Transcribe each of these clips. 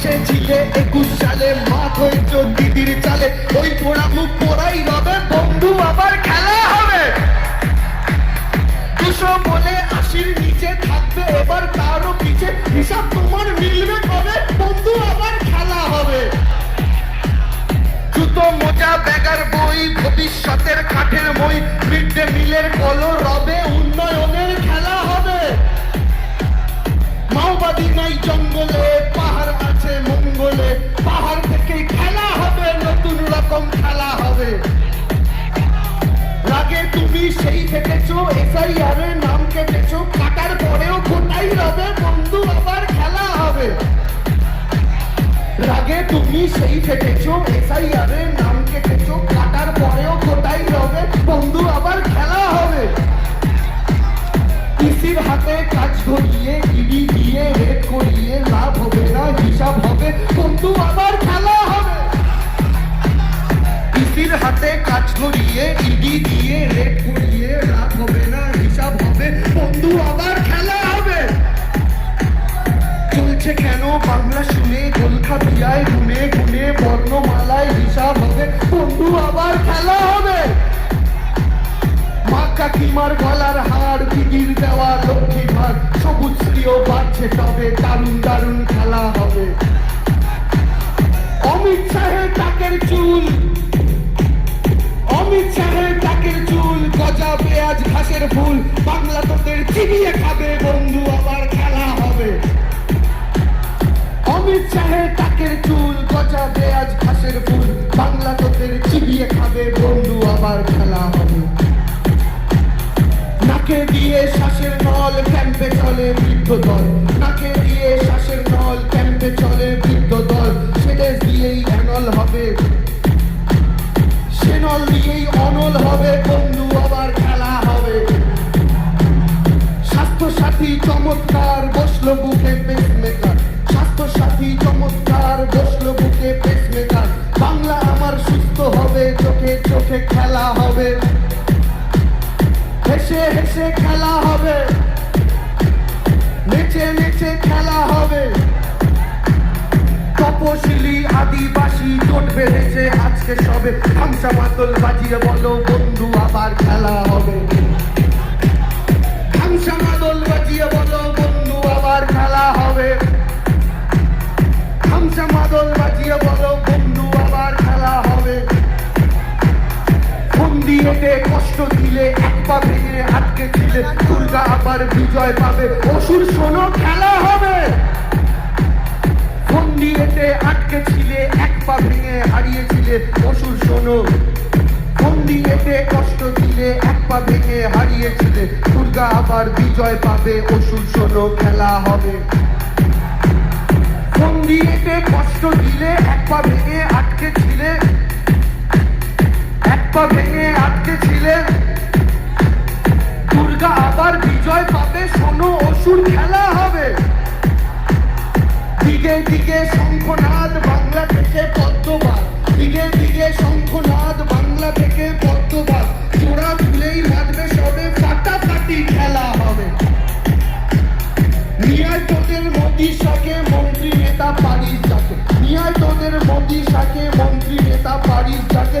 এসেছিলে একুশ সালে মাঠ হয়েছ দিদির চালে। ওই পোড়া মুখ পোড়াই রবে, বন্ধু আবার খেলা হবে। দুশো বলে আশির নিচে থাকবে, এবার তারও পিছে হিসাব তোমার মিলবে কবে? বন্ধু আবার খেলা হবে। জুতো, মোজা, ব্যাগার বই, ভবিষ্যতের কাঠের ডে মিলের রবে, উন্নয়নের খেলা হবে। মাওবাদী নাই জঙ্গলে তুমি সেই থেকেছো এসআইআর নাম কেটেছো। কাটার পরেও গোটাই রবে, বন্ধু, আবার খেলা হবে। রাগে তুমি সেই থেকেছো এসআইআর নাম কেটেছো। কাটার পরেও গোটাই রবে, বন্ধু, আবার খেলা হবে। পিসির হাতে কাজ ধরিয়ে, ইডি দিয়ে রেড করিয়ে লাভ হবে না, হিসাব হবে। বন্ধু, আবার খেলা হবে। পিসির হাতে কাজ ধরিয়ে ইডি দিয়ে রেড করিয়ে লাভ হবে না, হিসাব হবে, বন্ধু, আবার খেলা হবে। চলছে কেন বাংলা শুনে গোলখা বিয়ায় গুনে গুনে, বর্ণমালায় হিসাব হবে, বন্ধু, আবার খেলা হবে। মা কাকিমার গলার হার দিদির দেওয়া লক্ষ্মী ভার, সবুজ প্রিয় বাড়ছে তবে দারুণ ঘাসের ফুল, বাংলা তোদের চিবিয়ে খাবে বন্ধু আবার খেলা হবে। নাকে দিয়ে শ্বাসের নল ক্যাম্পে চলে বৃদ্ধ দল। নাকে দিয়ে শ্বাসের নল ক্যাম্পে চলে বৃদ্ধ দল। সেটা দিয়েই অ্যানল হবে। সে নল দিয়েই অনল হবে, বন্ধু আবার খেলা হবে। স্বাস্থ্য সাথী চমৎকার বসল বুকে পেসমেকার তপশিলি আদিবাসী জোট বেঁধেছে আজকে সবে। খামসা মাতল বাজিয়ে বলো, বন্ধু, আবার খেলা হবে। খামসা মাদল বাজিয়ে বলো, বন্ধু, আবার খেলা হবে। খামসা মাদল বাজিয়ে বলো, বন্ধু, আবার খেলা হবে। এতে কষ্ট দিলে এক পা ভেঙে আটকে দুর্গা আবার বিজয় পাবে। অসুর, শোনো, খেলা হবে। ফন্দি এতে আটকে ছিলে এক পা ভেঙে হারিয়েছিলে। অসুর শোনো ফন্দি এতে কষ্ট দিলে, এক পা ভেঙে হারিয়েছিলে। দুর্গা আবার বিজয় পাবে, অসুর শোনো, খেলা হবে। ফন্দি এতে কষ্ট দিলে, এক পা ভেঙে আটকে ছিলে এক পা ভেঙে আটকে ছিলে দুর্গা আবার বিজয় পাবে, শোনো, অসুর খেলা হবে। দিকে দিকে শঙ্খনাদ বাংলা থেকে পদ্মবাদ। দিকে দিকে শঙ্খনাদ বাংলা থেকে পদ্মবাদ। জোড়া ভুলেই মারবে সবে, ফাটাফাটি খেলা হবে। নিয়ায় তোদের মোদি শাকে মন্ত্রী নেতা পারিস যাকে। নিয়ায় তোদের মোদি শাকে মন্ত্রী নেতা পারিস যাকে।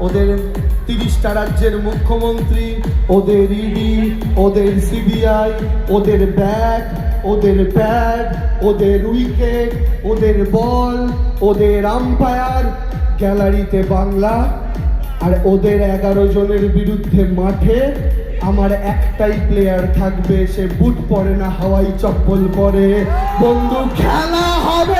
ওদের তিরিশটা রাজ্যের মুখ্যমন্ত্রী, ওদের ইডি ওদের সিবিআই ওদের ব্যাগ ওদের ব্যাগ ওদের উইকেট, ওদের বল, ওদের আম্পায়ার, গ্যালারিতে বাংলা, আর ওদের এগারো জনের বিরুদ্ধে মাঠে আমার একটাই প্লেয়ার থাকবে, সে বুট পরে না, হাওয়াই চপ্পল পরে। বন্ধু, খেলা হবে।